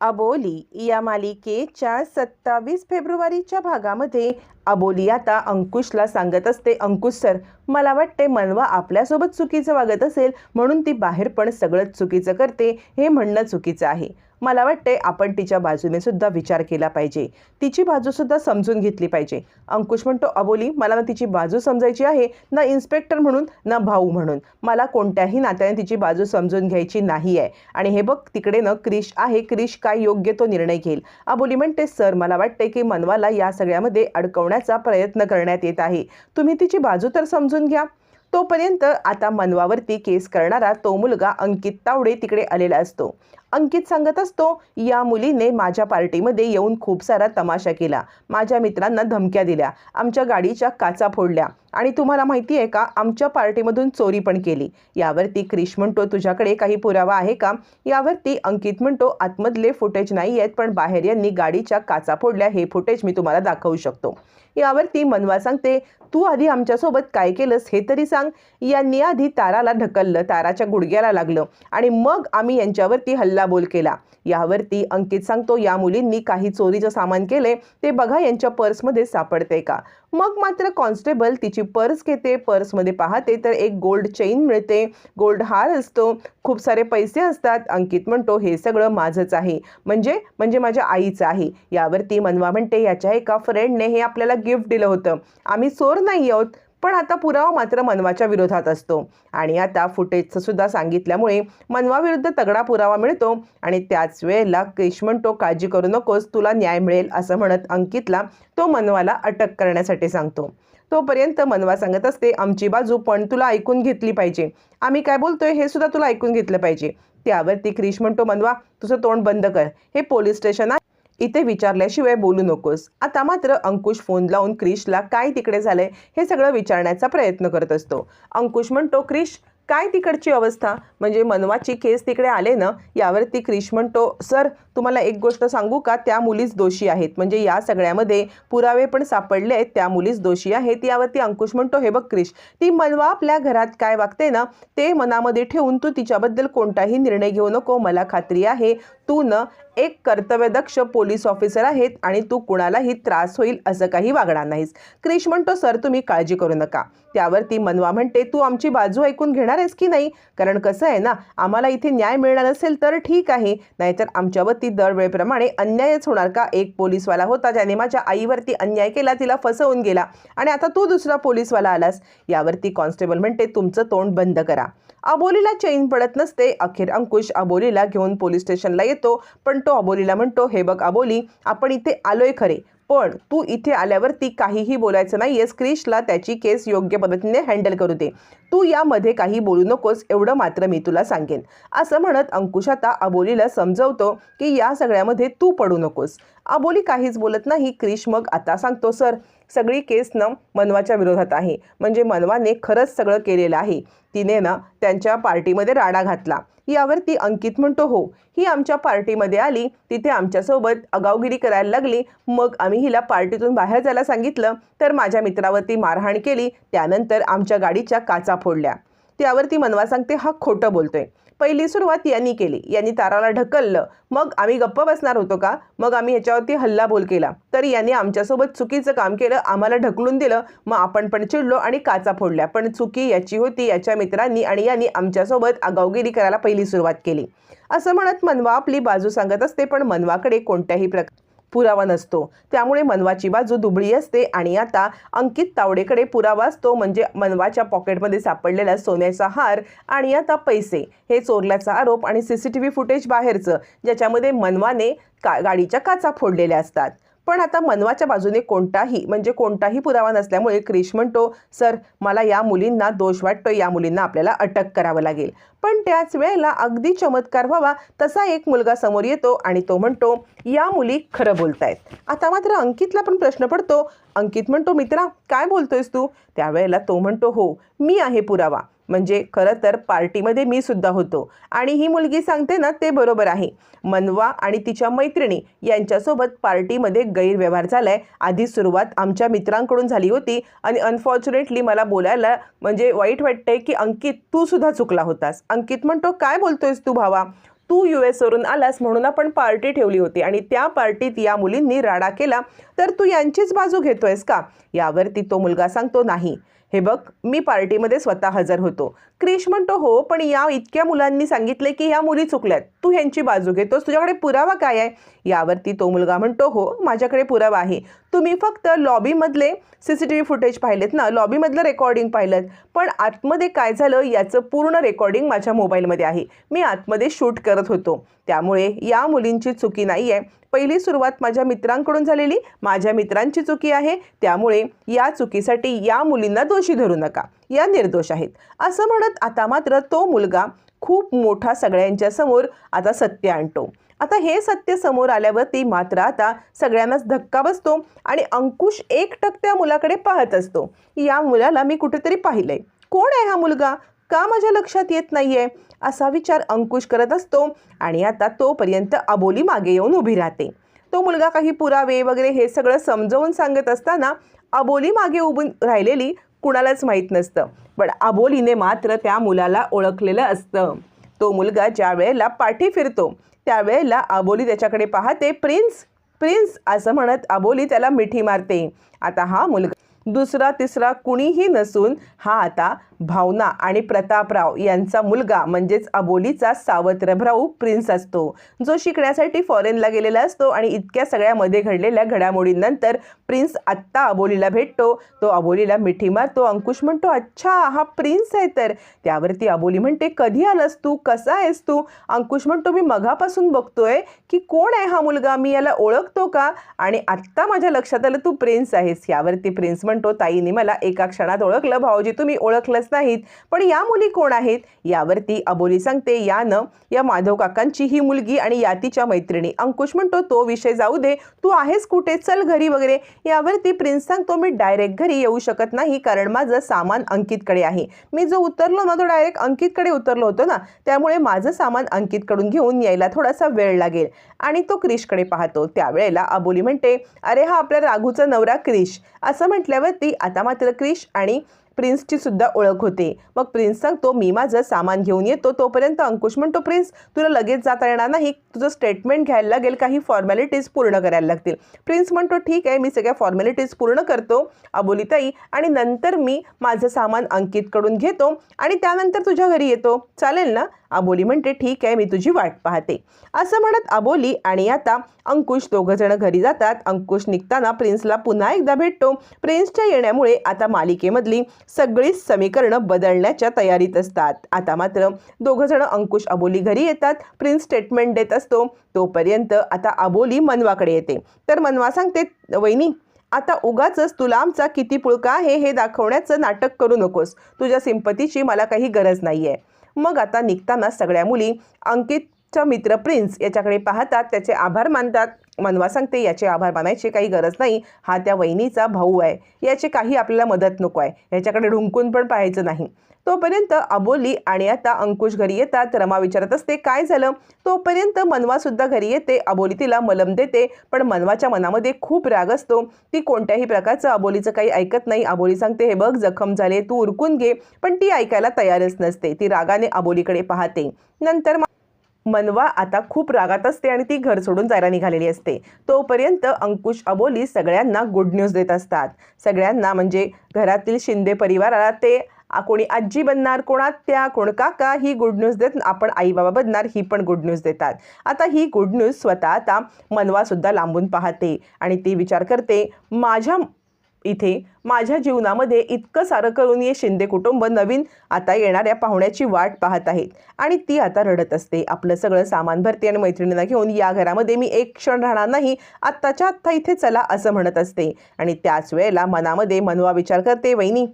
अबोली या मालिकेच्या सत्तावीस फेब्रुवारीच्या भागामध्ये अबोली आता अंकुशला सांगत असते अंकुश सर मला वाटते मनवा आपल्यासोबत चुकीचं वागत असेल म्हणून ती बाहेर पण सगळंच चुकीचं करते हे म्हणणं चुकीचं आहे. मला वाटते आपण तिच्या बाजूने सुद्धा विचार केला पाहिजे. तिची बाजूसुद्धा समजून घेतली पाहिजे. अंकुश म्हणतो अबोली मला ना तिची बाजू समजायची आहे ना इन्स्पेक्टर म्हणून ना भाऊ म्हणून. मला कोणत्याही नात्याने तिची बाजू समजून घ्यायची नाही आहे आणि हे बघ तिकडे न क्रिश आहे क्रिश काय योग्य तो निर्णय घेईल. अबोली म्हणते सर मला वाटते की मनवाला या सगळ्यामध्ये अडकवण्याचा प्रयत्न करण्यात येत आहे. तुम्ही तिची बाजू तर समजून घ्या. तोपर्यंत आता मनवावरती केस करणारा तो मुलगा अंकित तावडे तिकडे आलेला असतो. अंकित सांगत असतो या मुलीने माझ्या पार्टीमध्ये येऊन खूप सारा तमाशा केला. माझ्या मित्रांना धमक्या दिल्या. आमच्या गाडीच्या काचा फोडल्या. आणि तुम्हाला माहिती आहे का आमच्या पार्टीमधून चोरी पण केली. यावरती क्रिश म्हणतो तुझ्याकडे काही पुरावा आहे का? यावरती अंकित म्हणतो आतमधले फुटेज नाही आहेत पण बाहेर यांनी गाडीच्या काचा फोडल्या. हे फुटेज मी तुम्हाला दाखवू शकतो. यावरती मनवा सांगते तू आधी आमच्यासोबत काय केलंस हे तरी सांग. यांनी आधी ताराला ढकललं ताराच्या गुडघ्याला लागलं. आणि मग आम्ही यांच्यावरती हल्लाबोल केला. यावरती अंकित सांगतो या मुलींनी काही चोरीचं सामान केले ते बघा यांच्या पर्समध्ये सापडते का? मग मात्र कॉन्स्टेबल तिची पर्स घेते पर्समध्ये पाहते तर एक गोल्ड चेन मिळते. गोल्ड हार असतो खूप सारे पैसे असतात. अंकित म्हणतो हे सगळं माझंच आहे. म्हणजे? म्हणजे माझ्या आईचं आहे. यावरती मनवा म्हणते याच्या एका फ्रेंडने हे आपल्याला गिफ्ट दिलं होतं. आम्ही चोर नाही आहोत. पण आता पुरावा मात्र मनवाच्या विरोधात असतो. आणि आता फुटेजचं सुद्धा सांगितल्यामुळे मनवाविरुद्ध तगडा पुरावा मिळतो आणि त्याच वेळेला क्रिश म्हणतो काळजी करू नकोस तुला न्याय मिळेल असं म्हणत अंकितला तो मनवाला अटक करण्यासाठी सांगतो. तोपर्यंत मनवा सांगत असते आमची बाजू पण तुला ऐकून घेतली पाहिजे. आम्ही काय बोलतोय हे सुद्धा तुला ऐकून घेतलं पाहिजे. त्यावरती क्रिश म्हणतो मनवा तुझं तोंड बंद कर. हे पोलीस स्टेशन आहे. इथे विचारल्याशिवाय बोलू नकोस. आता मात्र अंकुश फोन लावून क्रिशला काय तिकडे झालंय हे सगळं विचारण्याचा प्रयत्न करत असतो. अंकुश म्हणतो क्रिश काय तिकडची अवस्था? म्हणजे मनवाची केस तिकडे आले ना यावरती क्रिश म्हणतो सर तुम्हाला एक गोष्ट सांगू का? त्या मुलीच दोषी आहेत. म्हणजे या सगळ्यामध्ये पुरावे पण सापडले आहेत. त्या मुलीच दोषी आहेत. यावरती अंकुश म्हणतो हे बघ क्रिश ती मनवा आपल्या घरात काय वागते ना ते मनामध्ये ठेवून तू तिच्याबद्दल कोणताही निर्णय घेऊ नको. मला खात्री आहे तू न एक कर्तव्यदक्ष पोलीस ऑफिसर आहेत आणि तू कुणालाही त्रास होईल असं काही वागणार नाहीस. क्रिश म्हणतो सर तुम्ही काळजी करू नका. त्यावर ती मनवा म्हणते तू आमची बाजू ऐकून घेणार आहेस की नाही? कारण कसं आहे ना आम्हाला इथे न्याय मिळणार असेल तर ठीक आहे. नाहीतर आमच्यावरती दरवेळेप्रमाणे अन्यायच होणार का? एक पोलीसवाला होता ज्याने माझ्या आईवरती अन्याय केला तिला फसवून गेला. आणि आता तू दुसरा पोलीसवाला आलास. यावरती कॉन्स्टेबल म्हणते तुमचं तोंड बंद करा. अबोलीला चैन पडत नसते. अखेर अंकुश अबोलीला घेऊन पोलीस स्टेशनला येतो. पण तो अबोलीला म्हणतो हे बघ अबोली आपण इथे आलोय खरे. पण तू इथे आल्यावरती काहीही बोलायचं नाही आहेस क्रिशला त्याची केस योग्य पद्धतीने हँडल करू दे. तू यामध्ये काही बोलू नकोस. एवढं मात्र मी तुला सांगेन. असं म्हणत अंकुश आता अबोलीला समजवतो की या सगळ्यामध्ये तू पडू नकोस. अबोली काहीच बोलत नाही. क्रिश मग आता सांगतो सर सगळी केस न मनवाच्या विरोधात आहे. म्हणजे मनवाने खरंच सगळं केलेलं आहे. तिने ना त्यांच्या पार्टीमध्ये राडा घातला. यावरती अंकित म्हणतो हो ही आमच्या पार्टीमध्ये आली. तिथे आमच्यासोबत अगावगिरी करायला लागली. मग आम्ही हिला पार्टीतून बाहेर जायला सांगितलं. तर माझ्या मित्रावरती मारहाण केली. त्यानंतर आमच्या गाडीच्या काचा फोडल्या. त्यावरती मनवा सांगते हा खोटं बोलतोय. पहिली सुरुवात यांनी केली. यांनी ताराला ढकललं. मग आम्ही गप्प बसणार होतो का? मग आम्ही ह्याच्यावरती हल्लाबोल केला. तर यांनी आमच्यासोबत चुकीचं काम केलं आम्हाला ढकलून दिलं. मग आपण पण चिडलो आणि काचा फोडल्या. पण चुकी याची होती याच्या मित्रांनी आणि यांनी आमच्यासोबत आगावगिरी करायला पहिली सुरुवात केली. असं म्हणत मनवा आपली बाजू सांगत असते पण मनवाकडे कोणत्याही प्रकार पुरावा नसतो. त्यामुळे मनवाची बाजू दुबळी असते आणि आता अंकित तावडेकडे पुरावा असतो. म्हणजे मनवाच्या पॉकेटमध्ये सापडलेला सोन्याचा हार आणि आता पैसे. हे चोरल्याचा आरोप आणि C C T V footage बाहेरचं ज्याच्यामध्ये मनवाने का गाडीच्या काचा फोडलेल्या असतात. पण आता मनवाच्या बाजूने कोणताही म्हणजे कोणताही पुरावा नसल्यामुळे क्रिश म्हणतो सर मला या मुलींना दोष वाटतो या मुलींना आपल्याला अटक करावं लागेल. पण त्याच वेळेला अगदी चमत्कार व्हावा तसा एक मुलगा समोर येतो आणि तो म्हणतो या मुली खरं बोलतायत. आता मात्र अंकितला पण प्रश्न पडतो. अंकित म्हणतो मित्रा काय बोलतोयस तू? त्यावेळेला तो म्हणतो हो मी आहे पुरावा. म्हणजे खरं तर पार्टीमध्ये मी सुद्धा होतो. आणि ही मुलगी सांगते ना ते बरोबर आहे. मनवा आणि तिच्या मैत्रिणी यांच्यासोबत पार्टीमध्ये गैरव्यवहार झालाय. आधी सुरुवात आमच्या मित्रांकडून झाली होती आणि अनफॉर्च्युनेटली मला बोलायला म्हणजे वाईट वाटतंय की अंकित तू सुद्धा चुकला होतास. अंकित म्हणतो काय बोलतोयस तू भावा? तू यू एसवरून आलास म्हणून आपण पार्टी ठेवली होती आणि त्या पार्टीत या मुलींनी राडा केला. तर तू यांचीच बाजू घेतोयस का? यावरती तो मुलगा सांगतो नाही. हे बघ मी पार्टीमध्ये स्वतः हजर होतो. क्रिश म्हणतो हो पण या इतक्या मुलांनी सांगितले की ह्या मुली चुकल्यात. तू ह्यांची बाजू घेतोस तुझ्याकडे पुरावा काय आहे? यावरती तो मुलगा म्हणतो हो माझ्याकडे पुरावा आहे. तुम्ही फक्त लॉबीमधले C C T V footage पाहिलेत ना लॉबीमधलं रेकॉर्डिंग पाहिलं पण आतमध्ये काय झालं याचं पूर्ण रेकॉर्डिंग माझ्या मोबाईलमध्ये आहे. मी आतमध्ये शूट करत होतो. त्यामुळे या मुलींची चुकी नाही आहे. पहिली सुरुवात माझ्या मित्रांकडून झालेली. माझ्या मित्रांची चुकी आहे. त्यामुळे या चुकीसाठी या मुलींना दोषी धरू नका. या निर्दोष आहेत. असं म्हणत आता मात्र तो मुलगा खूप मोठा सगळ्यांच्या समोर आता सत्य आणतो. आता हे सत्य समोर आल्यावरती मात्र आता सगळ्यांनाच धक्का बसतो आणि अंकुश एकटक त्या मुलाकडे पाहत असतो. या मुलाला मी कुठेतरी पाहिलंय. कोण आहे हा मुलगा? का माझ्या लक्षात येत नाहीये? असा विचार अंकुश करत असतो आणि आता तोपर्यंत अबोली मागे येऊन उभी राहते. तो मुलगा काही पुरावे वगैरे हे सगळं समजवून सांगत असताना अबोली मागे उभून राहिलेली कुणालाच माहीत नसतं. पण अबोलीने मात्र त्या मुलाला ओळखलेलं असतं. तो मुलगा ज्या वेळेला पाठी फिरतो त्यावेळेला अबोली त्याच्याकडे पाहते प्रिन्स प्रिन्स असं म्हणत अबोली त्याला मिठी मारते. आता हा मुलगा दुसरा तिसरा कुणीही नसून हा आता भावना आणि प्रतापराव यांचा मुलगा म्हणजेच अबोलीचा सावत्रभाऊ प्रिन्स असतो. जो शिकण्यासाठी फॉरेनला गेलेला असतो आणि इतक्या सगळ्यामध्ये घडलेल्या घडामोडींनंतर प्रिन्स आत्ता अबोलीला भेटतो. तो अबोलीला मिठी मारतो. अंकुश म्हणतो अच्छा हा प्रिन्स आहे तर. त्यावरती अबोली म्हणते कधी आलास तू? कसा आहेस तू? अंकुश म्हणतो मी मघापासून बघतोय की कोण आहे हा मुलगा? मी याला ओळखतो का? आणि आत्ता माझ्या लक्षात आलं तू प्रिन्स आहेस. यावरती प्रिन्स म्हणतो ताईने मला एका क्षणात ओळखलं. भाऊजी तुम्ही ओळखलं ओळखलंच नाहीत. पण या मुली कोण आहेत? यावरती अबोली सांगते यानं या माधव काकांची ही मुलगी आणि या तिच्या मैत्रिणी. अंकुश म्हणतो तो विषय जाऊ दे. तू आहेस कुठे? चल घरी वगैरे. यावरती प्रिन्स सांगतो मी डायरेक्ट घरी येऊ शकत नाही कारण माझं सामान अंकितकडे आहे. मी जो उतरलो ना तो डायरेक्ट अंकितकडे उतरलो होतो ना त्यामुळे माझं सामान अंकितकडून घेऊन यायला थोडासा वेळ लागेल. आणि तो क्रिशकडे पाहतो. त्यावेळेला अबोली म्हणते अरे हा आपल्या राघूचा नवरा क्रिश. असं म्हटल्यावरती आता मात्र क्रिश आणि प्रिन्सची सुद्धा ओळख होते. मग प्रिन्स सांगतो मी माझं सामान घेऊन येतो तोपर्यंत अंकुश म्हणतो प्रिन्स तुला लगेच जाता येणार नाही. तुझं स्टेटमेंट घ्यायला लागेल. काही फॉर्मॅलिटीज पूर्ण करायला लागतील. प्रिन्स म्हणतो ठीक आहे मी सगळ्या फॉर्मॅलिटीज पूर्ण करतो अबोलीताई. आणि नंतर मी माझं सामान अंकितकडून घेतो आणि त्यानंतर तुझ्या घरी येतो. चालेल ना? अबोली म्हणते ठीक आहे मी तुझी वाट पाहते. असं म्हणत अबोली आणि आता अंकुश दोघंजण घरी जातात. अंकुश निघताना प्रिन्सला पुन्हा एकदा भेटतो. प्रिन्सच्या येण्यामुळे आता मालिकेमधली सगळीच समीकरणं बदलण्याच्या तयारीत असतात. आता मात्र दोघंजणं अंकुश अबोली घरी येतात. प्रिन्स स्टेटमेंट देत असतो. तोपर्यंत आता अबोली मनवाकडे येते. तर मनवा सांगते वहिनी आता उगाच तुला आमचा किती पुळका आहे हे दाखवण्याचं नाटक करू नकोस. तुझ्या सिंपतीची मला काही गरज नाही आहे मग आता निघताना सगळ्या मुली अंकितचा मित्र प्रिन्स याच्याकडे पाहतात. त्याचे आभार मानतात. मनवा सांगते याचे आभार मानायची काही गरज नाही. हा त्या वहिनीचा भाऊ आहे. याची काही आपल्याला मदत नको आहे. याच्याकडे ढुंकून पण पाहायचं नाही. तोपर्यंत अबोली आणि आता अंकुश घरी येतात. रमा विचारत असते काय झालं? तोपर्यंत मनवासुद्धा घरी येते. अबोली तिला मलम देते पण मनवाच्या मनामध्ये खूप राग असतो. ती कोणत्याही प्रकारचं अबोलीचं काही ऐकत नाही. अबोली सांगते हे बघ जखम झाले तू उरकून घे. पण ती ऐकायला तयारच नसते. ती रागाने अबोलीकडे पाहते. नंतर मनवा आता खूप रागात असते आणि ती घर सोडून जायला निघालेली असते. तोपर्यंत अंकुश अबोली सगळ्यांना गुड न्यूज देत असतात. सगळ्यांना म्हणजे घरातील शिंदे परिवाराला ते कोणी आजी बनणार कोणात त्या कोण काका ही गुड न्यूज देत आपण आई बाबा बनणार ही पण गुड न्यूज देतात. आता ही गुड न्यूज स्वतः आता मनवासुद्धा लांबून पाहते आणि ती विचार करते माझ्या इथे माझ्या जीवनामध्ये इतकं सारं करून ये शिंदे कुटुंब नवीन आता येणाऱ्या पाहुण्याची वाट पाहत आहेत. आणि ती आता रडत असते. आपलं सगळं सामान भरते आणि मैत्रिणींना घेऊन या घरामध्ये मी एक क्षण राहणार नाही. आत्ताच्या आत्ता इथे चला असं म्हणत असते. आणि त्याच वेळेला मनामध्ये मनवा विचार करते वहिनी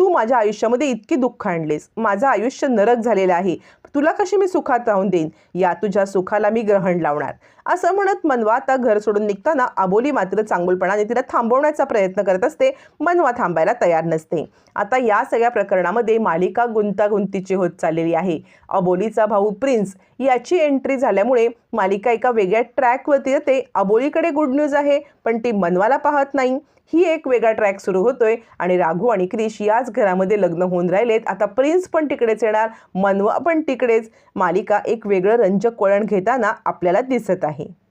तू माझ्या आयुष्यामध्ये इतकी दुःख आणलीस. माझं आयुष्य नरक झालेलं आहे. तुला कशी मी सुखात राहून देईन? या तुझ्या सुखाला मी ग्रहण लावणार. असं म्हणत मनवा आता घर सोडून निघताना अबोली मात्र चांगुलपणाने तिला थांबवण्याचा प्रयत्न करत असते. मनवा थांबायला तयार नसते. आता या सगळ्या प्रकरणामध्ये मालिका गुंतागुंतीची होत चाललेली आहे. अबोलीचा भाऊ प्रिन्स याची एंट्री झाल्यामुळे मालिका एका वेगळ्या ट्रॅकवरती येते. अबोलीकडे गुड न्यूज आहे पण ती मनवाला पाहत नाही. ही एक वेगळा ट्रॅक सुरू होतोय. आणि राघू आणि क्रिश याच घरामध्ये लग्न होऊन राहिलेत. आता प्रिन्स पण तिकडेच येणार मनवा पण तिकडेच. मालिका एक वेगळं रंजक वळण घेताना आपल्याला दिसत आहे.